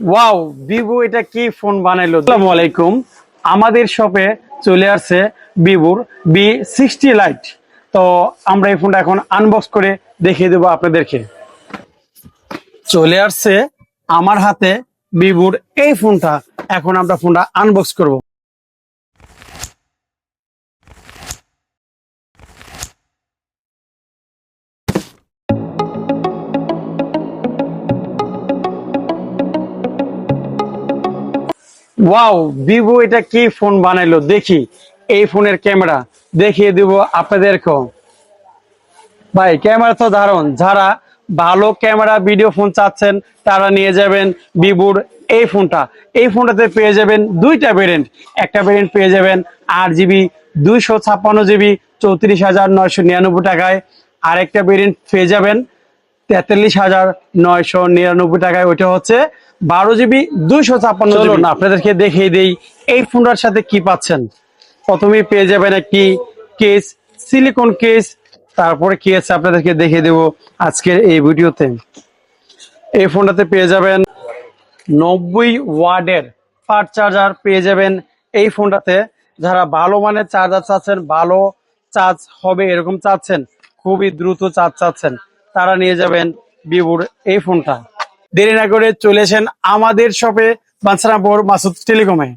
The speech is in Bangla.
ওয়াও ভিভো এটা কি ফোন বানাইলো? আসসালামু আলাইকুম। আমাদের শপে চলে আসছে ভিভোর বি সিক্সটি লাইট তো আমরা এই ফোনটা এখন আনবক্স করে দেখিয়ে দেবো আপনাদেরকে। চলে আসছে আমার হাতে ভিভোর এই ফোনটা। এখন আমরা ফোনটা আনবক্স করব। ওয়াও ভিভো এটা কি ফোন বানাইলো? দেখি। এই ফোনের ক্যামেরা দেখিয়ে দিব আপনাদেরকেও। ভাই ক্যামেরা তো দারুণ। যারা ভালো ক্যামেরা ভিডিও ফোন চাচ্ছেন, তারা নিয়ে যাবেন ভিভোর এই ফোনটা এই ফোনটাতে পেয়ে যাবেন দুইটা ভেরিয়েন্ট একটা ভেরিয়েন্ট পেয়ে যাবেন আট জিবি দুইশো ছাপ্পান্ন জিবি চৌত্রিশ হাজার নয়শো নিরানব্বই টাকায়। আরেকটা ভেরিয়েন্ট পেয়ে যাবেন তেতাল্লিশ হাজার নয়শো নিরানব্বই টাকায় ওইটা হচ্ছে বারো জিবি দুইশো ছাপ্পান্ন চলুন আপনাদেরকে দেখিয়ে দেই এই ফোনটার সাথে কি পাচ্ছেন? প্রথমেই পেয়ে যাবেন একটি কেস সিলিকন কেস তারপরে কি আছে আপনাদেরকে দেখিয়ে দেব আজকের এই ভিডিওতে। এই ফোনটাতে পেয়ে যাবেন নব্বই ওয়ার্ডের ফাস্ট চার্জার পেয়ে যাবেন এই ফোনটাতে। যারা ভালো মানের চার্জার চাচ্ছেন ভালো চার্জ হবে এরকম চাচ্ছেন খুবই দ্রুত চার্জ চাচ্ছেন। তারা নিয়ে যাবেন ভিভোর এই ফোনটা। দেরি না করে চলে আমাদের শপে বাঞ্ছারামপুর মাসুদ টেলিকমে।